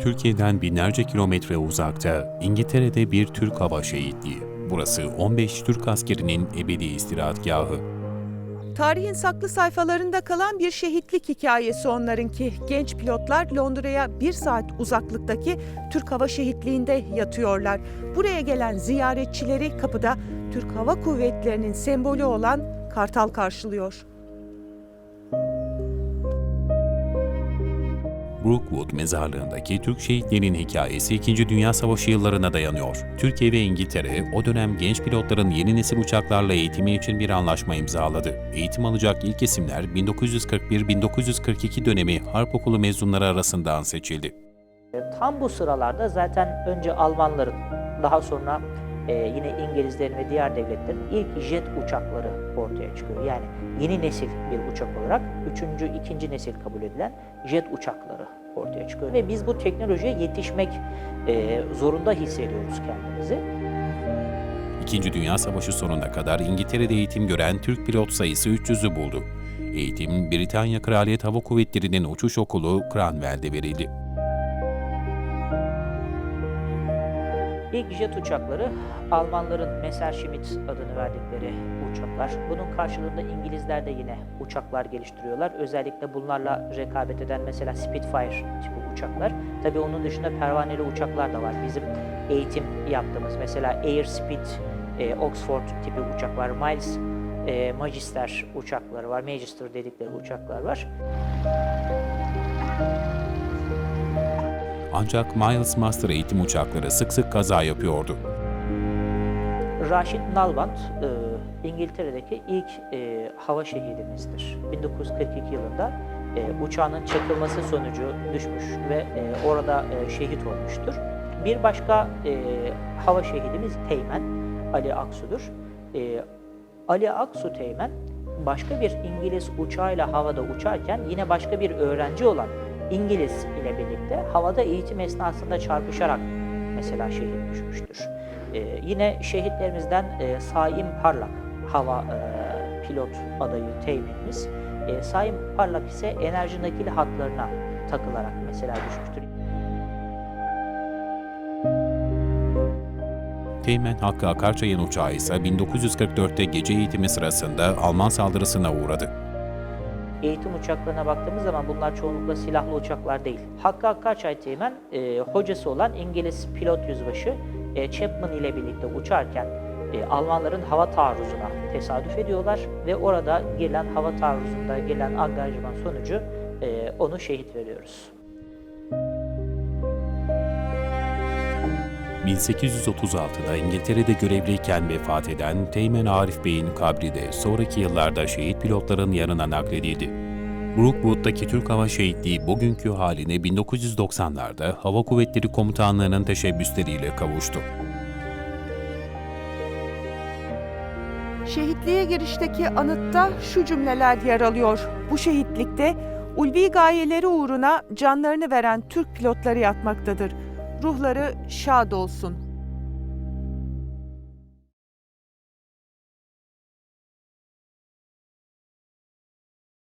Türkiye'den binlerce kilometre uzakta İngiltere'de bir Türk hava şehitliği. Burası 15 Türk askerinin ebedi istirahatgahı. Tarihin saklı sayfalarında kalan bir şehitlik hikayesi onlarınki. Genç pilotlar Londra'ya bir saat uzaklıktaki Türk Hava Şehitliği'nde yatıyorlar. Buraya gelen ziyaretçileri kapıda Türk Hava Kuvvetleri'nin sembolü olan Kartal karşılıyor. Brookwood mezarlığındaki Türk şehitlerinin hikayesi 2. Dünya Savaşı yıllarına dayanıyor. Türkiye ve İngiltere o dönem genç pilotların yeni nesil uçaklarla eğitimi için bir anlaşma imzaladı. Eğitim alacak ilk isimler 1941-1942 dönemi Harp Okulu mezunları arasından seçildi. Tam bu sıralarda zaten önce Almanların, daha sonra e, yine İngilizlerin ve diğer devletlerin ilk jet uçakları ortaya çıkıyor. Yani yeni nesil bir uçak olarak üçüncü, ikinci nesil kabul edilen jet uçakları ortaya çıkıyor. Ve biz bu teknolojiye yetişmek e, zorunda hissediyoruz kendimizi. İkinci Dünya Savaşı sonuna kadar İngiltere'de eğitim gören Türk pilot sayısı 300'ü buldu. Eğitim Britanya Kraliyet Hava Kuvvetleri'nin uçuş okulu Cranwell'de verildi. İlk jet uçakları Almanların Messerschmitt adını verdikleri uçaklar. Bunun karşılığında İngilizler de yine uçaklar geliştiriyorlar. Özellikle bunlarla rekabet eden mesela Spitfire tipi uçaklar. Tabii onun dışında pervaneli uçaklar da var. Bizim eğitim yaptığımız mesela Airspeed, e, Oxford tipi uçaklar, Miles e, Magister uçakları var. Magister dedikleri uçaklar var. Ancak Miles Master eğitim uçakları sık sık kaza yapıyordu. Raşid Nalbant, e, İngiltere'deki ilk e, hava şehidimizdir. 1942 yılında e, uçağının çakılması sonucu düşmüş ve orada şehit olmuştur. Bir başka hava şehidimiz Teğmen, Ali Aksu'dur. Ali Aksu Teğmen, başka bir İngiliz uçağıyla havada uçarken yine başka bir öğrenci olan İngiliz ile birlikte havada eğitim esnasında çarpışarak mesela şehit düşmüştür. Ee, yine şehitlerimizden e, Saim Parlak, hava e, pilot adayı teğmenimiz. E, Saim Parlak ise enerji nakili hatlarına takılarak mesela düşmüştür. Teğmen Hakkı Akarçay'ın uçağı ise 1944'te gece eğitimi sırasında Alman saldırısına uğradı. Eğitim uçaklarına baktığımız zaman bunlar çoğunlukla silahlı uçaklar değil. Hakkı Akkarçay Teğmen, e, hocası olan İngiliz pilot yüzbaşı e, Chapman ile birlikte uçarken e, Almanların hava taarruzuna tesadüf ediyorlar ve orada gelen hava taarruzunda gelen angajman sonucu e, onu şehit veriyoruz. 1836'da İngiltere'de görevliyken vefat eden Teğmen Arif Bey'in kabri de sonraki yıllarda şehit pilotların yanına nakledildi. Brookwood'daki Türk Hava Şehitliği bugünkü haline 1990'larda Hava Kuvvetleri Komutanlığı'nın teşebbüsleriyle kavuştu. Şehitliğe girişteki anıtta şu cümleler yer alıyor. Bu şehitlikte ulvi gayeleri uğruna canlarını veren Türk pilotları yatmaktadır. Ruhları şad olsun.